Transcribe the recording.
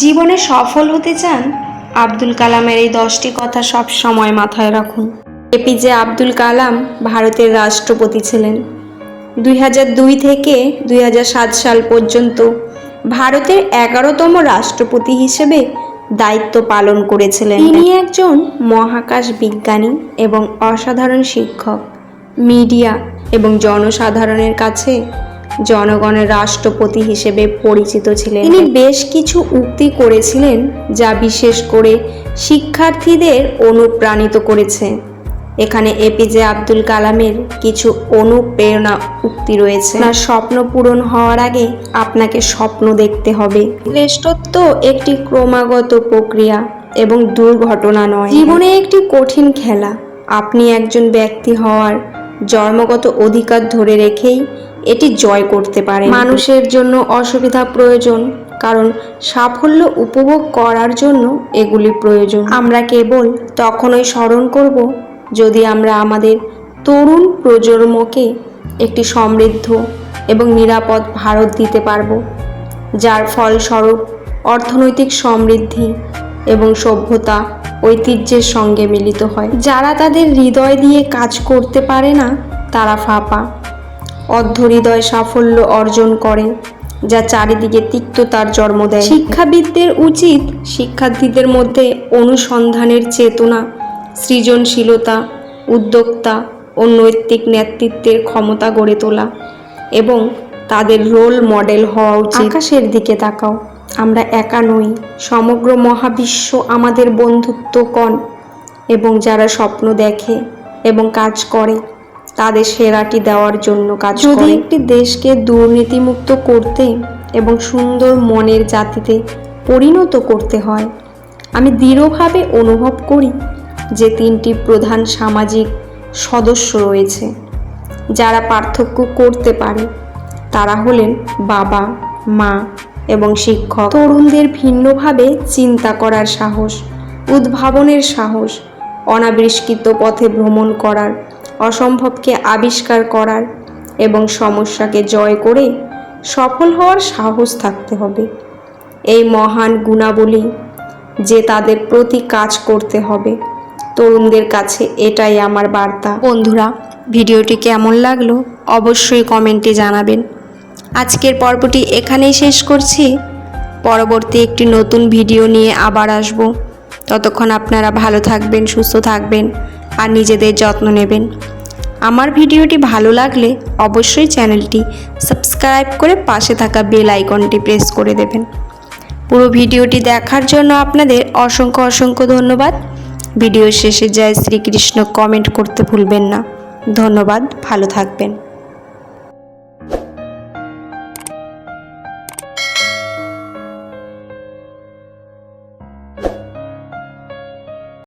জীবনে সফল হতে চান? আব্দুল কালামের এই দশটি কথা সব সময় মাথায় রাখুন। এপিজে আব্দুল কালাম ভারতের রাষ্ট্রপতি ছিলেন। দুই থেকে দুই হাজার সাত সাল পর্যন্ত ভারতের এগারোতম রাষ্ট্রপতি হিসেবে দায়িত্ব পালন করেছিলেন। তিনি একজন মহাকাশ বিজ্ঞানী এবং অসাধারণ শিক্ষক, মিডিয়া এবং জনসাধারণের কাছে জনগণের রাষ্ট্রপতি হিসেবে পরিচিত ছিলেন। তিনি বেশ কিছু উক্তি করেছিলেন যা বিশেষ করে শিক্ষার্থীদের অনুপ্রাণিত করেছে। এখানে এপিজে আব্দুল কালামের কিছু অনুপ্রেরণা উক্তি রয়েছে। আপনার স্বপ্ন পূরণ হওয়ার আগে আপনাকে স্বপ্ন দেখতে হবে। শ্রেষ্ঠত্ব একটি ক্রমাগত প্রক্রিয়া এবং দুর্ঘটনা নয়। জীবনে একটি কঠিন খেলা। আপনি একজন ব্যক্তি হওয়ার জন্মগত অধিকার ধরে রেখেই এটি জয় করতে পারে। মানুষের জন্য অসুবিধা প্রয়োজন কারণ সাফল্য উপভোগ করার জন্য এগুলি প্রয়োজন। আমরা কেবল তখনই স্মরণ করব যদি আমরা আমাদের তরুণ প্রজন্মকে একটি সমৃদ্ধ এবং নিরাপদ ভারত দিতে পারব যার ফলস্বরূপ অর্থনৈতিক সমৃদ্ধি এবং সভ্যতা ঐতিহ্যের সঙ্গে মিলিত হয়। যারা তাদের হৃদয় দিয়ে কাজ করতে পারে না তারা ফাঁপা। অর্ধহৃদয় সাফল্য অর্জন করে যা চারিদিকে তিক্ততার জন্ম দেয়। শিক্ষাবিদদের উচিত শিক্ষার্থীদের মধ্যে অনুসন্ধানের চেতনা, সৃজনশীলতা, উদ্যোক্তা ও নৈতিক নেতৃত্বের ক্ষমতা গড়ে তোলা এবং তাদের রোল মডেল হওয়া উচিত। আকাশের দিকে তাকাও, আমরা একা নই, সমগ্র মহাবিশ্ব আমাদের বন্ধুত্ব কণ এবং যারা স্বপ্ন দেখে এবং কাজ করে। তাদের সেরাটি দেওয়ার জন্য কাজ যদি একটি দেশকে দুর্নীতিমুক্ত করতে এবং সুন্দর মনের জাতিতে পরিণত করতে হয় আমি দৃঢ়ভাবে অনুভব করি যে তিনটি প্রধান সামাজিক সদস্য রয়েছে। যারা পার্থক্য করতে পারে তারা হলেন বাবা মা এবং শিক্ষক। তরুণদের ভিন্নভাবে চিন্তা করার সাহস উদ্ভাবনের সাহস অনাবিষ্কৃত পথে ভ্রমণ করার অসম্ভবকে আবিষ্কার করার এবং সমস্যাকে জয় করে সফল হওয়ার সাহস থাকতে হবে। এই মহান গুণাবলী যে তাদের প্রতি কাজ করতে হবে। তরুণদের কাছে এটাই আমার বার্তা। বন্ধুরা, ভিডিওটি কেমন লাগল অবশ্যই কমেন্টে জানাবেন। আজকের পর্বটি এখানেই শেষ করছি। পরবর্তী একটি নতুন ভিডিও নিয়ে আবার আসব। ততক্ষণ আপনারা ভালো থাকবেন, সুস্থ থাকবেন আর নিজেদের যত্ন নেবেন। আমার ভিডিওটি ভালো লাগলে অবশ্যই চ্যানেলটি সাবস্ক্রাইব করে পাশে থাকা বেল আইকনটি প্রেস করে দেবেন। পুরো ভিডিওটি দেখার জন্য আপনাদের অসংখ্য অসংখ্য ধন্যবাদ। ভিডিও শেষে যায় শ্রীকৃষ্ণ কমেন্ট করতে ভুলবেন না। ধন্যবাদ, ভালো থাকবেন।